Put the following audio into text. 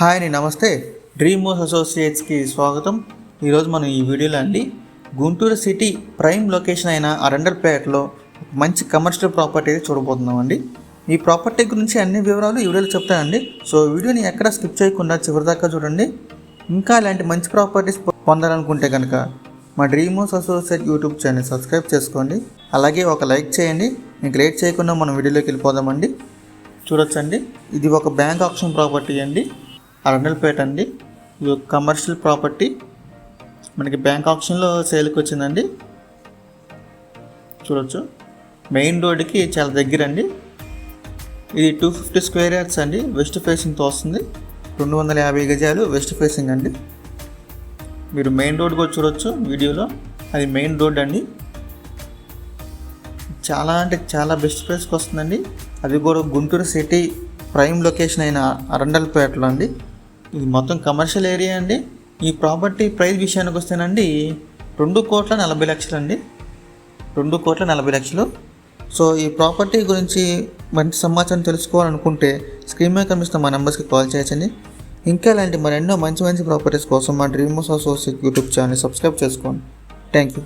Hi అండి నమస్తే. Dream house అసోసియేట్స్కి స్వాగతం. ఈరోజు మనం ఈ వీడియోలో అండి గుంటూరు సిటీ ప్రైమ్ లొకేషన్ అయిన అరండర్పేటలో ఒక మంచి కమర్షియల్ ప్రాపర్టీ అయితే చూడబోతున్నామండి ఈ ప్రాపర్టీ గురించి అన్ని వివరాలు ఈ వీడియోలో చెప్తానండి. సో వీడియోని ఎక్కడ స్కిప్ చేయకుండా చివరిదాకా చూడండి. ఇంకా ఇలాంటి మంచి ప్రాపర్టీస్ పొందాలనుకుంటే కనుక మా dream house associate YouTube channel subscribe చేసుకోండి. అలాగే ఒక లైక్ చేయండి. మీకు లేట్ చేయకుండా మనం వీడియోలోకి వెళ్ళిపోదామండి. చూడొచ్చండి. ఇది ఒక బ్యాంక్ ఆప్షన్ ప్రాపర్టీ అండి. అరండల్పేట అండి. ఇది ఒక కమర్షియల్ ప్రాపర్టీ మనకి బ్యాంక్ ఆప్షన్లో సేల్కి వచ్చిందండి. చూడొచ్చు. మెయిన్ రోడ్డుకి చాలా దగ్గర అండి ఇది టూ ఫిఫ్టీ స్క్వేర్ యార్డ్స్ అండి. వెస్ట్ ఫేసింగ్తో వస్తుంది. రెండు వందల యాభై గజాలు వెస్ట్ ఫేసింగ్ అండి. మీరు మెయిన్ రోడ్ కూడా చూడొచ్చు వీడియోలో. అది మెయిన్ రోడ్ అండి. చాలా అంటే చాలా బెస్ట్ ప్లేస్కి వస్తుందండి. అది కూడా గుంటూరు సిటీ ప్రైమ్ లొకేషన్ అయిన అరండల్పేటలో అండి. ఇది మొత్తం కమర్షియల్ ఏరియా అండి. ఈ ప్రాపర్టీ ప్రైస్ విషయానికి వస్తేనండి రెండు కోట్ల నలభై లక్షలు అండి రెండు కోట్ల నలభై లక్షలు. సో ఈ ప్రాపర్టీ గురించి మంచి సమాచారం తెలుసుకోవాలనుకుంటే స్క్రీన్ మీద కనిపిస్తున్న మా నెంబర్స్కి కాల్ చేయొచ్చండి. ఇంకా ఇలాంటి మరెన్నో మంచి మంచి ప్రాపర్టీస్ కోసం మా dream house associate YouTube channel subscribe చేసుకోండి. Thank you